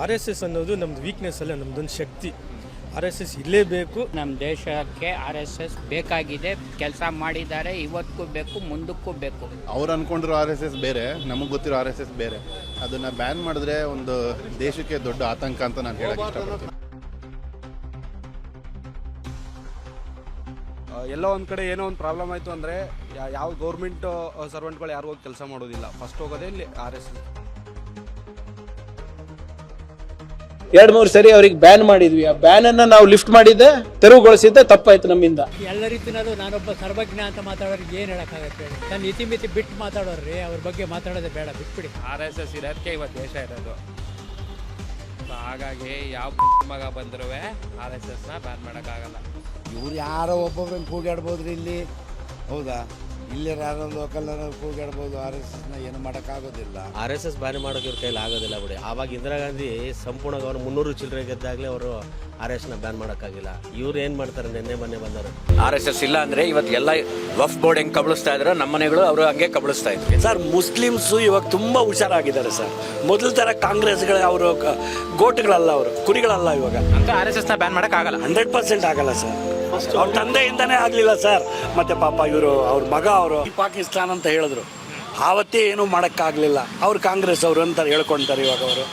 R S S ಅನ್ನೋದು ನಮ್ದು weakness ಅಲ್ಲ ನಮ್ದೊಂದು ಶಕ್ತಿ. ಆರ್ ಎಸ್ ಎಸ್ ಇಲ್ಲೇಬೇಕು ನಮ್ಮ ದೇಶಕ್ಕೆ ಆರ್ ಎಸ್ ಎಸ್ ಬೇಕಾಗಿದೆ ಕೆಲಸ ಮಾಡಿದ್ದಾರೆ ಇವತ್ತಿಗೂ ಬೇಕು ಮುಂದಕ್ಕೂ ಬೇಕು. ಅವ್ರು ಅನ್ಕೊಂಡಿರೋ ಆರ್ ಎಸ್ ಎಸ್ ಬೇರೆ ನಮಗೆ ಗೊತ್ತಿರೋ ಆರ್ ಎಸ್ ಎಸ್ ಬೇರೆ. ಅದನ್ನ ಬ್ಯಾನ್ ಮಾಡಿದ್ರೆ ಒಂದು ದೇಶಕ್ಕೆ ದೊಡ್ಡ ಆತಂಕ ಅಂತ ನಾನು ಹೇಳಕ್ ಇಷ್ಟಪಡ್ತೀನಿ. ಎಲ್ಲೋ ಒಂದು ಕಡೆ ಏನೋ ಒಂದು ಪ್ರಾಬ್ಲಮ್ ಆಯಿತು ಅಂದರೆ ಯಾವ ಗೌರ್ಮೆಂಟ್ ಸರ್ವೆಂಟ್ಗಳು ಯಾರು ಹೋಗಿ ಕೆಲಸ ಮಾಡೋದಿಲ್ಲ. ಫಸ್ಟ್ ಹೋಗೋದೇ ಇಲ್ಲಿ ಆರ್ ಎಸ್ ಎಸ್ ಎರಡ್ ಮೂರು ಸರಿ ಅವ್ರಿಗೆ ಬ್ಯಾನ್ ಮಾಡಿದ್ವಿ. ಆ ಬ್ಯಾನ್ ಅನ್ನ ನಾವು ಲಿಫ್ಟ್ ಮಾಡಿದ್ದೆ ತೆರವುಗೊಳಿಸಿದ್ದೆ ತಪ್ಪಾಯ್ತು ನಮ್ಮಿಂದ. ಎಲ್ಲ ರೀತಿನಲ್ಲೂ ನಾನೊಬ್ಬ ಸರ್ವಜ್ಞ ಅಂತ ಮಾತಾಡೋರಿಗೆ ಏನು ಹೇಳಕ್ಕಾಗತ್ತೆ ನನ್ನ ನಾನು ಇತಿಮಿತಿ ಬಿಟ್ಟು ಮಾತಾಡೋರ್ರಿ ಅವ್ರ ಬಗ್ಗೆ ಮಾತಾಡೋದೇ ಬೇಡ ಬಿಟ್ಬಿಡಿ. ಆರ್ ಎಸ್ ಎಸ್ ಇರೋದಕ್ಕೆ ಇವತ್ತು ದೇಶ ಇರೋದು. ಹಾಗಾಗಿ ಯಾವ ಮಗ ಬಂದರೂ ಆರ್ ಎಸ್ ಎಸ್ನ ಬ್ಯಾನ್ ಮಾಡೋಕ್ಕಾಗಲ್ಲ. ಇವ್ರು ಯಾರೋ ಒಬ್ಬೊಬ್ರನ್ನ ಕೂಗಾಡ್ಬೋದ್ರಿ ಇಲ್ಲಿ? ಹೌದಾ? ಇಲ್ಲಿ ಲೋಕಲ್ ಕೂಗಾಡ್ಬೋದು ಆರ್ ಎಸ್ ಎಸ್ನ ಏನು ಮಾಡೋಕ್ಕಾಗೋದಿಲ್ಲ. ಆರ್ ಎಸ್ ಎಸ್ ಬ್ಯಾನ್ ಮಾಡೋಕೆ ಇವ್ರ ಕೈಲಿ ಆಗೋದಿಲ್ಲ ಬಿಡಿ. ಆವಾಗ ಇಂದಿರಾ ಗಾಂಧಿ ಸಂಪೂರ್ಣ ಅವರು ಮುನ್ನೂರು ಚಿಲ್ಲರೆ ಗೆದ್ದಾಗಲೇ ಅವರು ಆರ್ ಎಸ್ನ ಬ್ಯಾನ್ ಮಾಡೋಕ್ಕಾಗಿಲ್ಲ. ಇವ್ರು ಏನು ಮಾಡ್ತಾರೆ ನಿನ್ನೆ ಮೊನ್ನೆ ಬಂದರು ಆರ್ ಎಸ್ ಎಸ್ ಇಲ್ಲ ಅಂದ್ರೆ ಇವತ್ತು ಎಲ್ಲ ವಫ್ ಬೋರ್ಡ್ ಹೆಂಗೆ ಕಬಳಿಸ್ತಾ ಇದ್ರು ನಮ್ಮ ಮನೆಗಳು ಅವರು ಹಂಗೆ ಕಬಳಿಸ್ತಾ ಇದ್ರು. ಸರ್ ಮುಸ್ಲಿಮ್ಸು ಇವಾಗ ತುಂಬ ಹುಷಾರಾಗಿದ್ದಾರೆ ಸರ್ ಮೊದಲ ಥರ ಕಾಂಗ್ರೆಸ್ಗಳ ಅವರು ಗೋಟುಗಳಲ್ಲ ಅವರು ಕುರಿಗಳಲ್ಲ ಇವಾಗ. ಅಂತ ಆರ್ ಎಸ್ ಎಸ್ನ ಬ್ಯಾನ್ ಮಾಡೋಕ್ಕಾಗಲ್ಲ. ಹಂಡ್ರೆಡ್ ಪರ್ಸೆಂಟ್ ಆಗಲ್ಲ ಸರ್ ಅವ್ರ ತಂದೆಯಿಂದನೇ ಆಗಲಿಲ್ಲ ಸರ್. ಮತ್ತೆ ಪಾಪ ಇವರು ಅವ್ರ ಮಗ ಅವರು. ಪಾಕಿಸ್ತಾನ ಅಂತ ಹೇಳಿದ್ರು. ಆವತ್ತೇ ಏನೂ ಮಾಡೋಕ್ಕಾಗಲಿಲ್ಲ. ಅವ್ರು ಕಾಂಗ್ರೆಸ್ ಅವರು ಅಂತ ಹೇಳ್ಕೊಳ್ತಾರೆ ಇವಾಗ ಅವರು.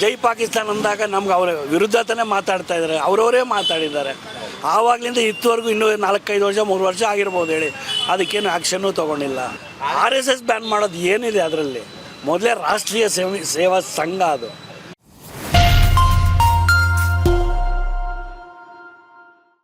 ಜೈ ಪಾಕಿಸ್ತಾನ್ ಅಂದಾಗ ನಮ್ಗೆ ಅವರ ವಿರುದ್ಧತನೇ ಮಾತಾಡ್ತಾ ಇದ್ದಾರೆ ಅವರವರೇ ಮಾತಾಡಿದ್ದಾರೆ. ಆವಾಗಲಿಂದ ಇತ್ತುವರೆಗೂ ಇನ್ನೂ ನಾಲ್ಕೈದು ವರ್ಷ ಮೂರು ವರ್ಷ ಆಗಿರ್ಬೋದು ಹೇಳಿ. ಅದಕ್ಕೇನು ಆ್ಯಕ್ಷನ್ನೂ ತೊಗೊಂಡಿಲ್ಲ. ಆರ್ ಎಸ್ ಎಸ್ ಬ್ಯಾನ್ ಮಾಡೋದು ಏನಿದೆ ಅದರಲ್ಲಿ? ಮೊದಲೇ ರಾಷ್ಟ್ರೀಯ ಸೇವೆ ಸೇವಾ ಸಂಘ ಅದು.